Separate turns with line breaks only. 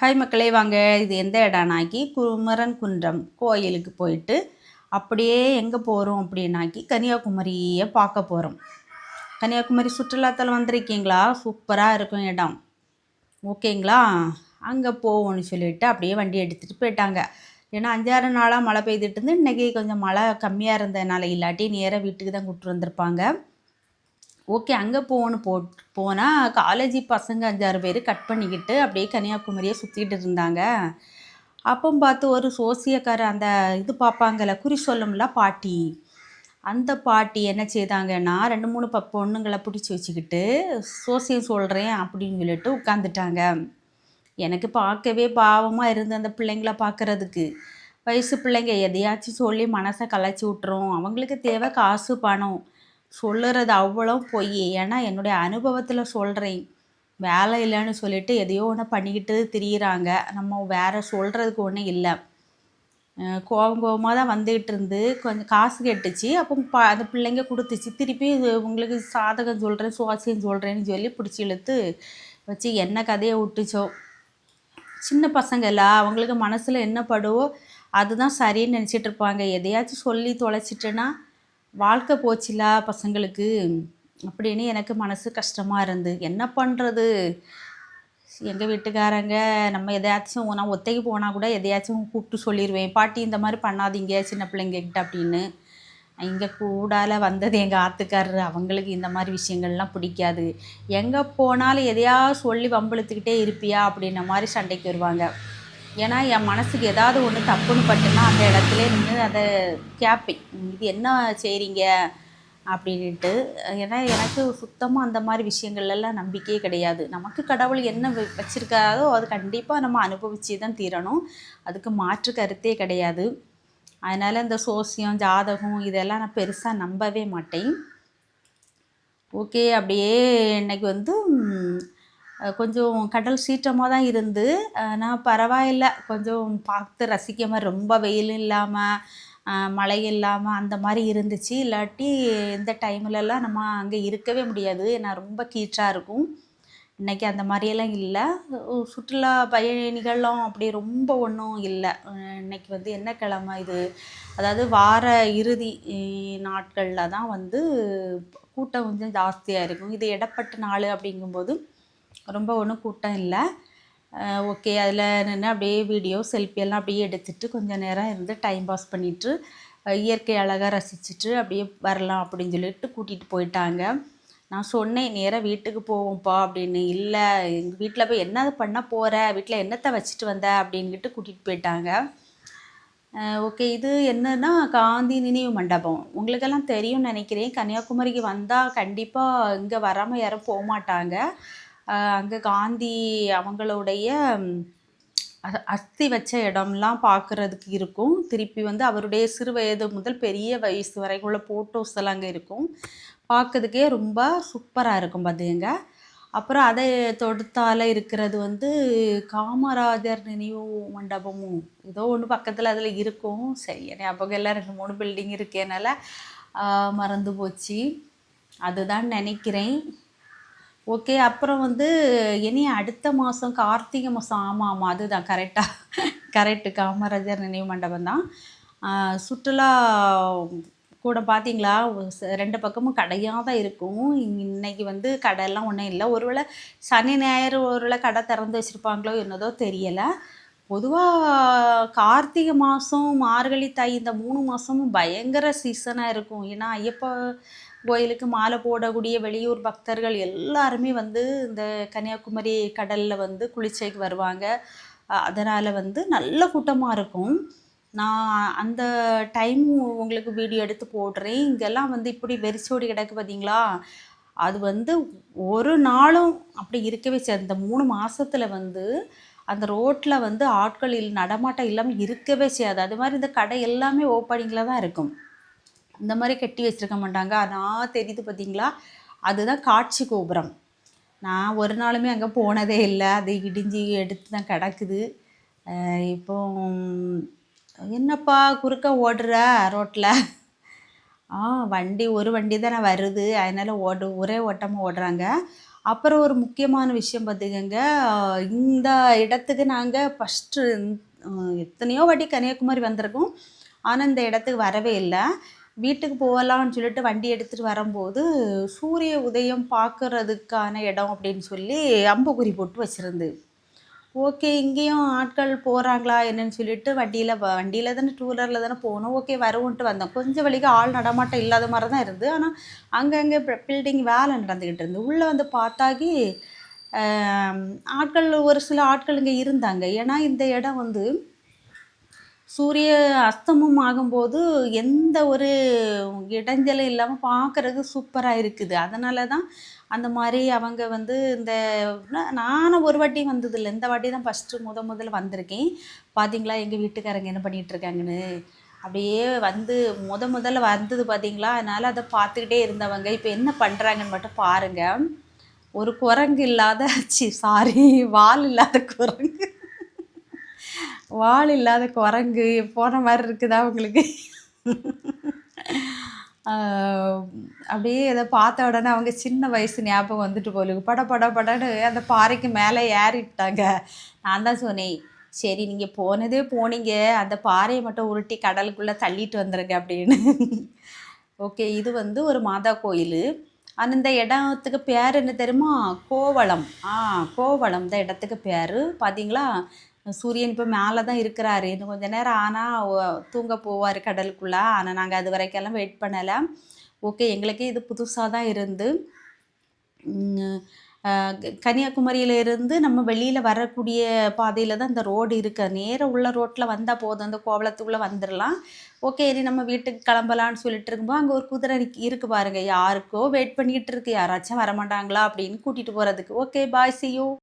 Hi மக்களே வாங்க. இது எந்த இடம்னாக்கி குமரன் குன்றம் கோயிலுக்கு போயிட்டு அப்படியே எங்கே போகிறோம் அப்படின்னாக்கி கன்னியாகுமரியை பார்க்க போகிறோம் கன்னியாகுமரி சுற்றுலாத்தலம் வந்திருக்கீங்களா? சூப்பராக இருக்கும் இடம். ஓகேங்களா? அங்கே போவோம்னு சொல்லிட்டு அப்படியே வண்டி எடுத்துகிட்டு போயிட்டாங்க. ஏன்னா அஞ்சாறு நாளாக மழை பெய்துட்டு இருந்து இன்றைக்கி கொஞ்சம் மழை கம்மியாக இருந்ததுனால இல்லாட்டி நேராக வீட்டுக்கு தான் கூப்பிட்டு வந்திருப்பாங்க. ஓகே அங்கே போகணும். போ போனால் காலேஜ் பசங்க அஞ்சாறு பேர் கட் பண்ணிக்கிட்டு அப்படியே கன்னியாகுமரியை சுற்றிட்டு இருந்தாங்க. அப்போ பார்த்து ஒரு சோசியக்கார அந்த இது பார்ப்பாங்கல்ல குறி சொல்லும்ல பாட்டி. அந்த பாட்டி என்ன செய்தாங்கன்னா ரெண்டு மூணு ப பொண்ணுங்களை பிடிச்சி வச்சுக்கிட்டு சோசியம் சொல்கிறேன் அப்படின்னு சொல்லிட்டு உட்காந்துட்டாங்க எனக்கு பார்க்கவே பாவமாக இருந்து அந்த பிள்ளைங்கள பார்க்குறதுக்கு. வயசு பிள்ளைங்க எதையாச்சும் சொல்லி மனசை கலைச்சி விட்டுரும். அவங்களுக்கு தேவை காசு பணம். சொல்லுறது அவ்வளோ பொய். ஏன்னா என்னுடைய அனுபவத்தில் சொல்கிறேன் வேலை இல்லைன்னு சொல்லிட்டு எதையோ ஒன்று பண்ணிக்கிட்டு திரியிறாங்க. நம்ம வேறு சொல்கிறதுக்கு ஒன்றும் இல்லை. கோபம் கோபமாக தான் வந்துக்கிட்டு இருந்து கொஞ்சம் காசு கெட்டுச்சு. அப்போ ப அந்த பிள்ளைங்க கொடுத்துச்சு. திருப்பி இது உங்களுக்கு சாதகம் சொல்கிறேன் சுவாசியம் சொல்கிறேன்னு சொல்லி பிடிச்சி இழுத்து வச்சு என்ன கதையை விட்டுச்சோ. சின்ன பசங்களா அவங்களுக்கு மனசில் என்ன படுவோ அதுதான் சரின்னு நினச்சிட்டு இருப்பாங்க. எதையாச்சும் சொல்லி தொலைச்சிட்டேன்னா வாழ்க்கை போச்சுல பசங்களுக்கு. அப்படின்னு எனக்கு மனசு கஷ்டமாக இருந்து என்ன பண்ணுறது எங்கள் வீட்டுக்காரங்க நம்ம எதையாச்சும் நான் ஒத்தைக்கு போனால் கூட எதையாச்சும் கூப்பிட்டு சொல்லிடுவேன் பாட்டி இந்த மாதிரி பண்ணாதீங்க சின்ன பிள்ளைங்கக்கிட்ட அப்படின்னு. இங்கே கூடால வந்தது எங்கள் ஆத்துக்காரரு. அவங்களுக்கு இந்த மாதிரி விஷயங்கள்லாம் பிடிக்காது. எங்கே போனாலும் எதையாவது சொல்லி வம்பிழுத்துக்கிட்டே இருப்பியா அப்படின்ன மாதிரி சண்டைக்கு வருவாங்க. ஏன்னா என் மனசுக்கு ஏதாவது ஒன்று தப்புன்னு பட்டுன்னா அந்த இடத்துல நின்று அதை கேட்பேன் இது என்ன செய்கிறீங்க அப்படின்ட்டு ஏன்னா எனக்கு சுத்தமாக அந்த மாதிரி விஷயங்கள்லாம் நம்பிக்கையே கிடையாது. நமக்கு கடவுள் என்ன வச்சுருக்காதோ அது கண்டிப்பாக நம்ம அனுபவிச்சு தான் தீரணும். அதுக்கு மாற்று கருத்தே கிடையாது. அதனால் இந்த சோசியம் ஜாதகம் இதெல்லாம் நான் பெருசாக நம்பவே மாட்டேன். ஓகே அப்படியே இன்னைக்கு வந்து கொஞ்சம் கடல் சீற்றமாக தான் இருந்து ஆனால் பரவாயில்ல. கொஞ்சம் பார்த்து ரசிக்க மாதிரி ரொம்ப வெயில் இல்லாமல் மழை இல்லாமல் அந்த மாதிரி இருந்துச்சு. இல்லாட்டி இந்த டைம்லலாம் நம்ம அங்கே இருக்கவே முடியாது. ஏன்னா ரொம்ப கீற்றாக இருக்கும். இன்றைக்கி அந்த மாதிரியெல்லாம் இல்லை. சுற்றுலா பயணிகளும் அப்படி ரொம்ப ஒன்றும் இல்லை. இன்றைக்கி வந்து என்ன கிழமை இது? அதாவது வார இறுதி நாட்களில் தான் வந்து கூட்டம் கொஞ்சம் ஜாஸ்தியாக இருக்கும். இது இடப்பட்ட நாள் அப்படிங்கும்போது ரொம்ப ஒன்றும் கூட்டம் இல்லை. ஓகே அதில் நின்று அப்படியே வீடியோ செல்ஃபி எல்லாம் அப்படியே எடுத்துகிட்டு கொஞ்சம் நேரம் இருந்து டைம் பாஸ் பண்ணிட்டு இயற்கை அழகாக ரசிச்சுட்டு அப்படியே வரலாம் அப்படின்னு சொல்லிட்டு கூட்டிகிட்டு போயிட்டாங்க. நான் சொன்னேன் நேராக வீட்டுக்கு போவோம்ப்பா அப்படின்னு. இல்லை எங்கள் வீட்டில் போய் என்னது பண்ண போகிற வீட்டில் என்னத்தை வச்சுட்டு வந்த? அப்படின்ட்டு கூட்டிகிட்டு போயிட்டாங்க. ஓகே இது என்னன்னா காந்தி நினைவு மண்டபம். உங்களுக்கெல்லாம் தெரியும்னு நினைக்கிறேன். கன்னியாகுமரிக்கு வந்தால் கண்டிப்பாக இங்கே வராமல் யாரும் போக மாட்டாங்க அங்கே காந்தி அவங்களுடைய அஸ்தி வச்ச இடம்லாம் பார்க்குறதுக்கு இருக்கும். திருப்பி வந்து அவருடைய சிறு வயது முதல் பெரிய வயசு வரைக்குள்ள ஃபோட்டோஸ் எல்லாம் அங்கே இருக்கும். பார்க்கறதுக்கே ரொம்ப சூப்பராக இருக்கும் பார்த்துங்க அப்புறம் அதை தொடுத்தால இருக்கிறது வந்து காமராஜர் நினைவு மண்டபமும் ஏதோ ஒன்று பக்கத்தில் அதில் இருக்கும். சரி ஞாபகம் எல்லாம் ரெண்டு மூணு பில்டிங் இருக்கேனால மறந்து போச்சு. அதுதான் நினைக்கிறேன். ஓகே அப்புறம் வந்து இனி அடுத்த மாதம் கார்த்திகை மாதம் ஆமாம் ஆமாம் அதுதான். கரெக்டாக கரெக்டு காமராஜர் நினைவு மண்டபம் தான். சுற்றுலா கூட பார்த்தீங்களா ரெண்டு பக்கமும் கடையாக தான் இருக்கும். இன்னைக்கு வந்து கடையெல்லாம் ஒன்றும் இல்லை. ஒருவேளை சனி ஞாயிறு ஒருவேளை கடை திறந்து வச்சுருப்பாங்களோ என்னதோ தெரியலை. பொதுவாக கார்த்திகை மாதம் மார்கழி தை இந்த மூணு மாதமும் பயங்கர சீசனாக இருக்கும். ஏன்னா ஐயப்ப கோயிலுக்கு மாலை போடக்கூடிய வெளியூர் பக்தர்கள் எல்லாருமே வந்து இந்த கன்னியாகுமரி கடலில் வந்து குளிச்சைக்கு வருவாங்க. அதனால் வந்து நல்ல கூட்டமாக இருக்கும். நான் அந்த டைம் உங்களுக்கு வீடியோ எடுத்து போடுறேன். இங்கெல்லாம் வந்து இப்படி வெறிச்சோடி கிடக்கு பார்த்தீங்களா அது வந்து ஒரு நாளும் அப்படி இருக்கவே செய்யாது. இந்த மூணு மாதத்தில் வந்து அந்த ரோட்டில் வந்து ஆட்கள் இல் நடமாட்டம் இல்லாமல் இருக்கவே செய்யாது. அது மாதிரி இந்த கடை எல்லாமே ஓப்பனிங்கில் தான் இருக்கும். இந்த மாதிரி கட்டி வச்சிருக்க மாட்டாங்க. அதான் தெரியுது பார்த்தீங்களா அதுதான் காட்சி கோபுரம். நான் ஒரு நாளுமே அங்கே போனதே இல்லை. அது இடிஞ்சு எடுத்து தான் கிடக்குது. இப்போ என்னப்பா குறுக்க ஓடுற ரோட்டில் ஆ வண்டி ஒரு வண்டி தானே வருது. அதனால் ஓடு ஒரே ஓட்டமாக ஓடுறாங்க. அப்புறம் ஒரு முக்கியமான விஷயம் பார்த்துக்கங்க இந்த இடத்துக்கு நாங்கள் ஃபஸ்ட்டு எத்தனையோ வாட்டி கன்னியாகுமரி வந்திருக்கோம். ஆனால் இந்த இடத்துக்கு வரவே இல்லை. வீட்டுக்கு போகலான்னு சொல்லிட்டு வண்டி எடுத்துகிட்டு வரும்போது சூரிய உதயம் பார்க்குறதுக்கான இடம் அப்படின்னு சொல்லி அம்புக்குறி போட்டு வச்சுருந்து ஓகே இங்கேயும் ஆட்கள் போகிறாங்களா என்னன்னு சொல்லிட்டு வண்டியில் வண்டியில் தானே டூ வீலரில் தானே போகணும். ஓகே வருவோன்ட்டு வந்தோம். கொஞ்சம் வழிக்கு ஆள் நடமாட்டம் இல்லாத மாதிரி தான் இருந்து ஆனால் அங்கங்கே பில்டிங் வேலை நடந்துக்கிட்டு இருந்து உள்ளே வந்து பார்த்தாக்கி ஆட்கள் ஒரு சில ஆட்கள் இங்கே இருந்தாங்க. ஏன்னா இந்த இடம் வந்து சூரிய அஸ்தமம் ஆகும்போது எந்த ஒரு இடைஞ்சலும் இல்லாமல் பார்க்குறதுக்கு சூப்பராக இருக்குது. அதனால தான் அந்த மாதிரி அவங்க வந்து இந்த நானும் ஒரு வாட்டி வந்ததில்லை. இந்த வாட்டி தான் ஃபஸ்ட்டு முத முதல்ல வந்திருக்கேன். பார்த்தீங்களா எங்கள் வீட்டுக்காரங்க என்ன பண்ணிகிட்ருக்காங்கன்னு அப்படியே வந்து முத முதல்ல வந்தது பார்த்தீங்களா அதனால் அதை பார்த்துக்கிட்டே இருந்தவங்க. இப்போ என்ன பண்ணுறாங்கன்னு மட்டும் பாருங்கள் ஒரு குரங்கு இல்லாத சி சாரி வால் இல்லாத குரங்கு. வால் இல்லாத குரங்கு போன மாதிரி இருக்குதா உங்களுக்கு? அப்படியே அதை பார்த்த உடனே அவங்க சின்ன வயசு ஞாபகம் வந்துட்டு போலுக்கு பட பட படன்னு அந்த பாறைக்கு மேலே ஏறிட்டாங்க. நான் தான் சொன்னேன் சரி நீங்கள் போனதே போனீங்க. அந்த பாறையை மட்டும் உருட்டி கடலுக்குள்ளே தள்ளிட்டு வந்துருங்க அப்படின்னு. ஓகே இது வந்து ஒரு மாதா கோயில். ஆனால் இந்த இடத்துக்கு பேர் என்ன தெரியுமா? கோவளம். ஆ கோவளம் இந்த இடத்துக்கு பேர். பார்த்தீங்களா சூரியன் இப்போ மேலே தான் இருக்கிறாரு. இன்னும் கொஞ்சம் நேரம் ஆனால் தூங்க போவார் கடலுக்குள்ளே. ஆனால் நாங்கள் அது வரைக்கெல்லாம் வெயிட் பண்ணலை. ஓகே எங்களுக்கே இது புதுசாக தான் இருந்து. உம், க- இருந்து நம்ம வெளியில் வரக்கூடிய பாதையில் தான் இந்த ரோடு இருக்கு. நேராக உள்ள ரோட்டில் வந்தால் போதும். அந்த கோவளத்துக்குள்ளே வந்துடலாம் ஓகே இனி நம்ம வீட்டுக்கு கிளம்பலான்னு சொல்லிட்டு இருக்கும்போது அங்கே ஒரு குதிரை இருக்குது இருக்கு யாருக்கோ வெயிட் பண்ணிக்கிட்டு இருக்கு. யாராச்சும் வரமாட்டாங்களா அப்படின்னு கூட்டிகிட்டு போகிறதுக்கு ஓகே பாய் சியூ